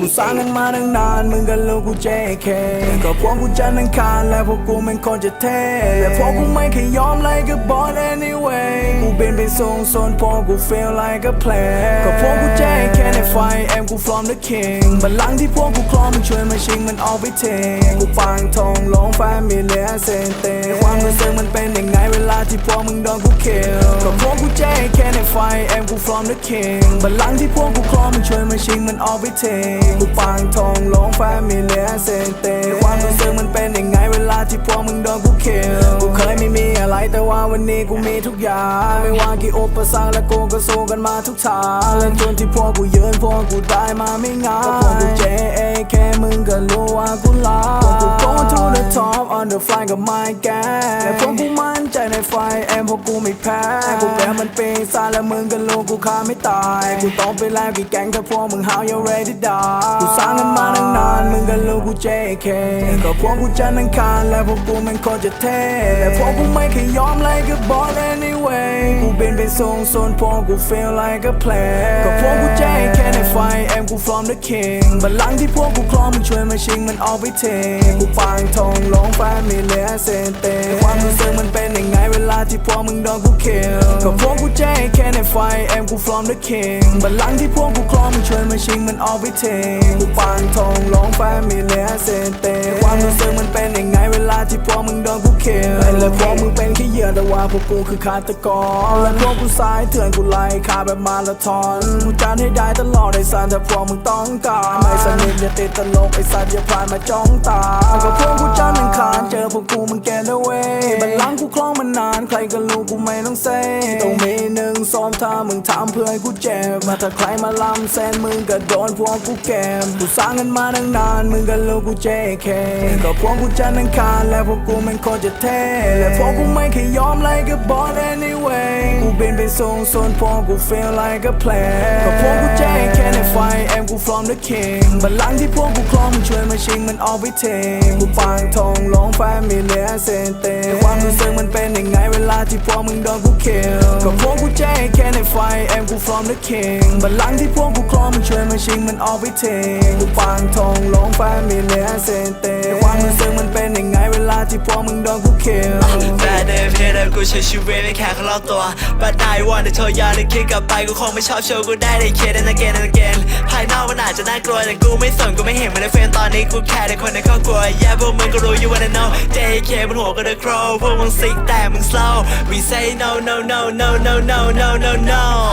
กูสร้างกันมาตั้งนานมึงกับลูกกู JK ก็พวกกูจันทร์อังคารและพวกกูมันคนจะเท่และพวกกูไม่เคยยอมไลกับบอล anyway กูเป็นไปส่งโซนพอกู feel like a player ก็พวกกู JK ในไฟแอมกู from the king บัลลังก์ที่พวกกูคลองมันช่วยมาชิงมันเอาไปเทกูปางทองลงแฟมิเลียเซนเตความรู้สึกมันเป็นยังไงเวลาที่พวกมึงโดนกู kill ก็พวกกู JK ใน ไฟแอมกู from the king บัลลังก์ที่พวกกูคลองมันช่วยมาชิงมันเอาไปเทงกูปางทองลงแฟมิเลียเซนเตความรู้สึกมันเป็นยังไงเวลาที่พวกมึงโดนกู kill กูเคยไม่มีอะไรแต่ว่าวันนี้กูมีทุกอย่าง ไม่ว่ากี่อุปสรรคและกูก็สู้กันมาทุกทางและจนที่พวกกูยืนพวกกูได้มาไม่ง่ายพวกกู JAK มึงก็รู้ว่ากูลา top on the fly กับ my gang และพวกกูมั่นใจในไฟแอมพวกกูไม่แพ้ กูแพ้มันเป็นซาและมึงก็รู้กูฆ่าไม่ตาย กูต้องไปแล้วกี่แก๊งถ้าพวกมึง how you ready die กูสร้างกันมาตั้งนานมึงก็รู้กู JK ก็พวกกูจันทร์อังคารและพวกกูมันคนจะเท่และพวกกูไม่เคยยอมไล่กับบอล anyway กู เป็นเป็นทรงโซนพวงกู feel like a plan ก็พวกกูแจ๊กแค่ในไฟแอมกู from the king บัลลังก์ที่พวกกูคลองมันช่วยมาชิงมันเอาไปเทงกูฟังทองลงฟ้ามีเลียเซนเตความรู้สึกมันเป็นยังไง ที่พวกมึงโดนกู kill ก็พวกกู JK ในไฟแอมกู from the king บัลลังก์ที่พวกกูคลองมันช่วยมาชิงมันเอาไปเทงกูปางทองลงแฟมิเลียเซนเตความรู้สึกมันเป็นยังไงเวลาที่พวกมึงโดนกู kill และพวกมึงเป็นแค่เหยื่อแต่ว่าพวกกูคือฆาตกรและพวกกูสายเถื่อนกูไล่ฆ่าแบบมาราธอนกูจานให้ได้ตลอดไอ้สันถ้าพวกมึงต้องการไม่สนิทอย่าติดตลกไอ้สัตว์อย่าพลาดมาจ้องตาก็พวกกูจันทร์อังคารเจอพวกกูมันแกนเอาไว้บัลลังก์กูคล้องมานานใครก็รู้กูไม่ต้องเซ่ต้องมีหนึ่งซ้อมถ้ามึงทำเพื่อให้กูเจ็บ มาถ้าใครมาล้ำแซนมึงก็โดนพวกกูแกมกูสร้างกันมาตั้งนาน มึงก็รู้กู JK ก็พวกกูจันทร์อังคารและพวกกูมันโคตรจะเท่และพวกกูไม่เคยยอมไล่กับบอล anyway กูเป็นไปส่งโซนพวกกู feel like a play ก็พวกกู JK ในไฟแอมกู from the king บัลลังก์ที่พวกกูคลองมันช่วยมาชิงมันเอาไปเทกูปางทองลงแฟมิเลียเซนเตความรู้สึกมันเป็นยังไง ลาที่พวกมึงโดนกู kill ก็พวกกูแจ้แค่ในไฟแอมกู from the king บัลลังก์ที่พวกกูคลองมันช่วยมาชิงมันออกไปเทงกูปังทองลงแฟมิเลียเซนเต้ความรู้สึกมันเป็น ที่พวกมึงโดนกู kill แต่เดิมเพเดิมกูใช้ชีวิตไม่แค่ข้างรอบตัว But I want to โทรยาได้คิดกลับไปกูคงไม่ชอบโชว์กูได้ในเคส and again and again ภายนอกมันอาจจะน่ากลัวแต่กูไม่สนกูไม่เห็นมันในเฟรนตอนนี้กูแค่ในคนในครอบครัว Yeah พวกมึงก็รู้ you wanna know JK บนหัวก็ the crow พวกมึงซิกแต่มึง slow We say no no no no no no no no no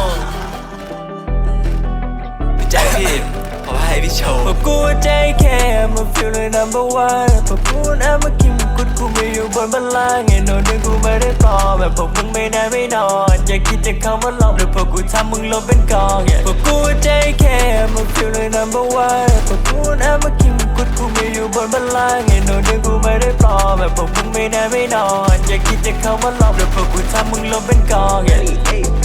ผมให้พี่โชว์พวกกู JK I'm a feel the number one พวกกู I'm a king กูกูไม่อยู่บนบัลลังก์ไอ้โน้ตเดินกูไม่ได้ปลอมแบบพวกมึงไม่ได้ไม่นอน อย่าคิดจะเข้ามาหลอกหรือพวกกูทำมึงลบเป็นกอง yeah พวกกู JK I'm a feel the number one พวกกู I'm a king กูกูไม่อยู่บนบัลลังก์ไอ้โน้ตเดินกูไม่ได้ปลอมแบบพวกมึงไม่ได้ไม่นอน อย่าคิดจะเข้ามาหลอกหรือพวกกูทำมึงลบเป็นกอง yeah